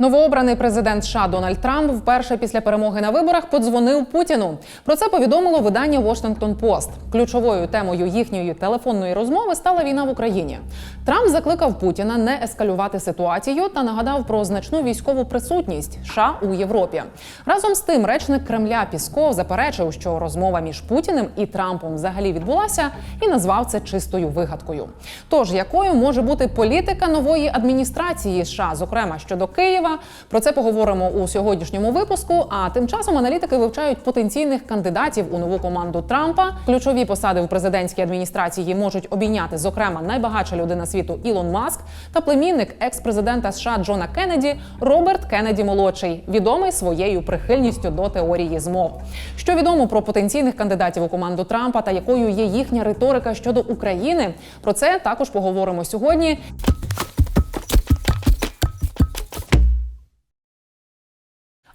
Новообраний президент США Дональд Трамп вперше після перемоги на виборах подзвонив Путіну. Про це повідомило видання Washington Post. Ключовою темою їхньої телефонної розмови стала війна в Україні. Трамп закликав Путіна не ескалювати ситуацію та нагадав про значну військову присутність США у Європі. Разом з тим, речник Кремля Пісков заперечив, що розмова між Путіним і Трампом взагалі відбулася, і назвав це чистою вигадкою. Тож якою може бути політика нової адміністрації США, зокрема щодо Києва? Про це поговоримо у сьогоднішньому випуску. А тим часом аналітики вивчають потенційних кандидатів у нову команду Трампа. Ключові посади в президентській адміністрації можуть обійняти, зокрема, найбагатша людина світу Ілон Маск та племінник екс-президента США Джона Кеннеді Роберт Кеннеді молодший, відомий своєю прихильністю до теорії змов. Що відомо про потенційних кандидатів у команду Трампа та якою є їхня риторика щодо України? Про це також поговоримо сьогодні.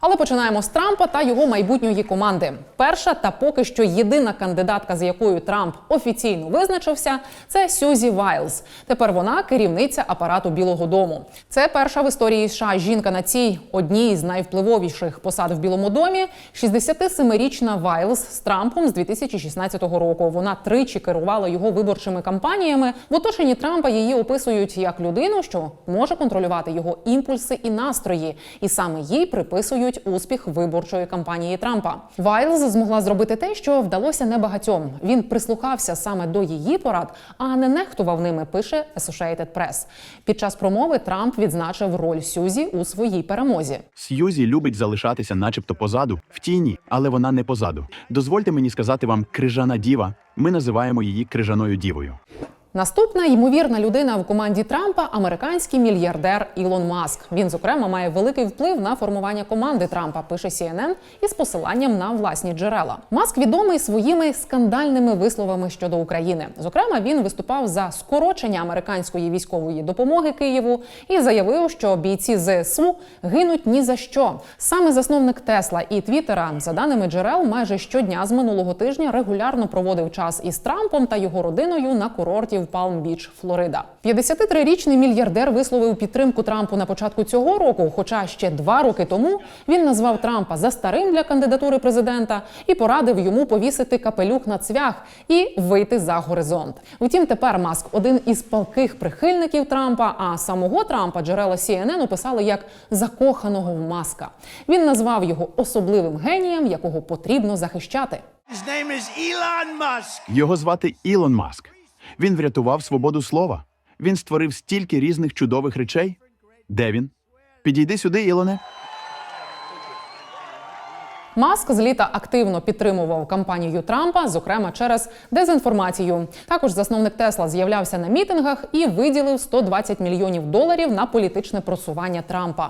Але починаємо з Трампа та його майбутньої команди. Перша та поки що єдина кандидатка, з якою Трамп офіційно визначився, це Сюзі Вайлз. Тепер вона керівниця апарату Білого Дому. Це перша в історії США жінка на цій одній з найвпливовіших посад в Білому домі. 67-річна Вайлз з Трампом з 2016 року. Вона тричі керувала його виборчими кампаніями. В оточенні Трампа її описують як людину, що може контролювати його імпульси і настрої, і саме їй приписують успіх виборчої кампанії Трампа. Вайлз змогла зробити те, що вдалося небагатьом. Він прислухався саме до її порад, а не нехтував ними. Пише Associated Press. Під час промови Трамп відзначив роль Сюзі у своїй перемозі. Сьюзі любить залишатися, начебто, позаду, в тіні, але вона не позаду. Дозвольте мені сказати вам крижана діва. Ми називаємо її крижаною дівою. Наступна ймовірна людина в команді Трампа американський мільярдер Ілон Маск. Він, зокрема, має великий вплив на формування команди Трампа. Пише CNN із посиланням на власні джерела. Маск відомий своїми скандальними висловами щодо України. Зокрема, він виступав за скорочення американської військової допомоги Києву і заявив, що бійці ЗСУ гинуть ні за що. Саме засновник Тесла і Твіттера, за даними джерел, майже щодня з минулого тижня регулярно проводив час із Трампом та його родиною на курорті в Палм-Біч, Флорида. 53-річний мільярдер висловив підтримку Трампу на початку цього року. Хоча ще два роки тому він назвав Трампа за старим для кандидатури президента і порадив йому повісити капелюх на цвях і вийти за горизонт. Втім, тепер Маск один із палких прихильників Трампа. А самого Трампа джерела CNN описали як закоханого в маска. Він назвав його особливим генієм, якого потрібно захищати. Його звати Ілон Маск. Він врятував свободу слова. Він створив стільки різних чудових речей. Де він? Підійди сюди, Ілоне. Маск з літа активно підтримував кампанію Трампа, зокрема через дезінформацію. Також засновник Тесла з'являвся на мітингах і виділив 120 мільйонів доларів на політичне просування Трампа.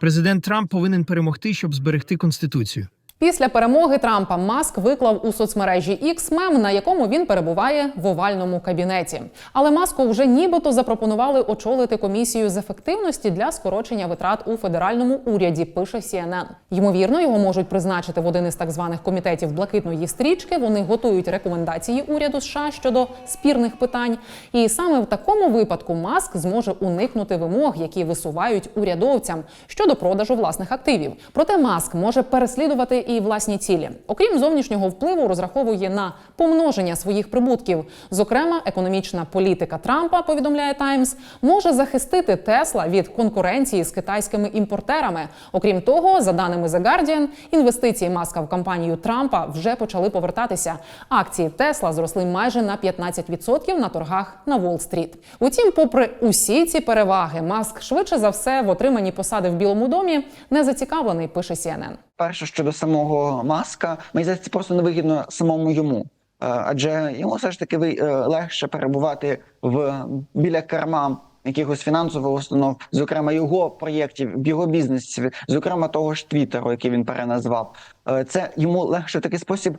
Президент Трамп повинен перемогти, щоб зберегти конституцію. Після перемоги Трампа Маск виклав у соцмережі X мем, на якому він перебуває в овальному кабінеті. Але маску вже нібито запропонували очолити комісію з ефективності для скорочення витрат у федеральному уряді. Пише CNN. Ймовірно, його можуть призначити в один із так званих комітетів блакитної стрічки. Вони готують рекомендації уряду США щодо спірних питань. І саме в такому випадку Маск зможе уникнути вимог, які висувають урядовцям щодо продажу власних активів. Проте Маск може переслідувати і власні цілі. Окрім зовнішнього впливу, розраховує на помноження своїх прибутків. Зокрема, економічна політика Трампа, повідомляє Таймс, може захистити Тесла від конкуренції з китайськими імпортерами. Окрім того, за даними The Guardian, інвестиції Маска в компанію Трампа вже почали повертатися. Акції Тесла зросли майже на 15% на торгах на Уолл-стріт. Утім, попри усі ці переваги, Маск швидше за все в отриманні посади в Білому домі не зацікавлений. Пише CNN. Перше щодо самого маска, мені здається, це просто невигідно самому йому. Е, Адже йому все ж таки е, легше перебувати в біля керма якихось фінансових установ, зокрема його проєктів, його бізнесі, зокрема того ж Твіттеру, який він переназвав. Е, Це йому легше в такий спосіб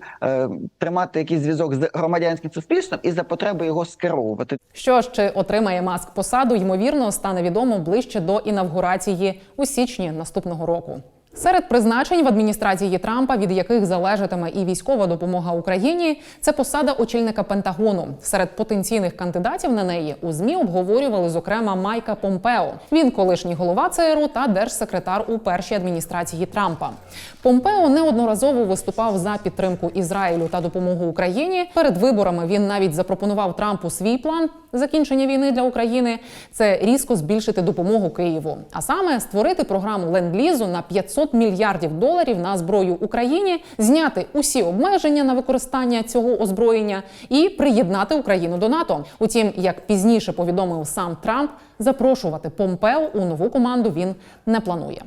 тримати якийсь зв'язок з громадянським суспільством і за потреби його скеровувати. Що чи отримає маск посаду, ймовірно, стане відомо ближче до інавгурації у січні наступного року. Серед призначень в адміністрації Трампа, від яких залежатиме і військова допомога Україні, це посада очільника Пентагону. Серед потенційних кандидатів на неї у змі обговорювали зокрема Майка Помпео. Він колишній голова ЦРУ та держсекретар у першій адміністрації Трампа. Помпео неодноразово виступав за підтримку Ізраїлю та допомогу Україні. Перед виборами він навіть запропонував Трампу свій план закінчення війни для України. Це різко збільшити допомогу Києву, а саме створити програму ленд-лізу на 500 мільярдів доларів на зброю Україні, зняти усі обмеження на використання цього озброєння і приєднати Україну до НАТО. Утім, як пізніше повідомив сам Трамп, запрошувати Помпео у нову команду він не планує.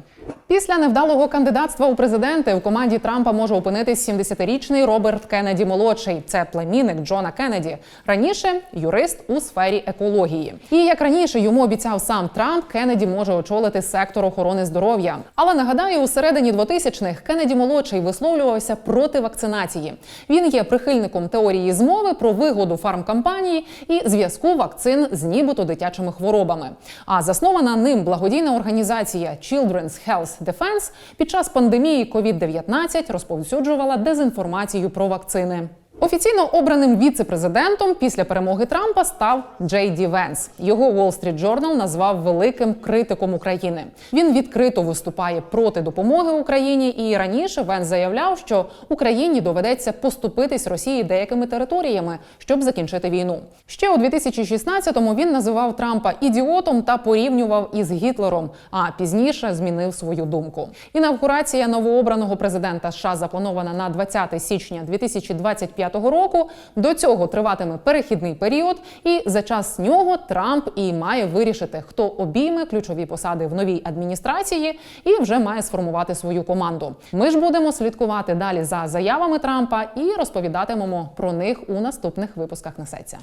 Після невдалого кандидатства у президенти в команді Трампа може опинитись 70-річний Роберт Кеннеді молодший. Це племінник Джона Кеннеді. Раніше юрист у сфері екології. І як раніше йому обіцяв сам Трамп, Кеннеді може очолити сектор охорони здоров'я. Але нагадаю, у середині 2000-х Кеннеді молодший висловлювався проти вакцинації. Він є прихильником теорії змови про вигоду фармкомпанії і зв'язку вакцин з нібито дитячими хворобами. А заснована ним благодійна організація Children's Health Defense під час пандемії COVID-19 розповсюджувала дезінформацію про вакцини. Офіційно обраним віце-президентом після перемоги Трампа став Джей Ді Венс. Його Wall Street Journal назвав великим критиком України. Він відкрито виступає проти допомоги Україні. І раніше Венс заявляв, що Україні доведеться поступитись Росії деякими територіями, щоб закінчити війну. Ще у 2016-му він називав Трампа ідіотом та порівнював із Гітлером. А пізніше змінив свою думку. Інавгурація новообраного президента США запланована на 20 січня 2025 року. До цього триватиме перехідний період, і за час нього Трамп і має вирішити, хто обійме ключові посади в новій адміністрації, і вже має сформувати свою команду. Ми ж будемо слідкувати далі за заявами Трампа і розповідатимемо про них у наступних випусках несеться.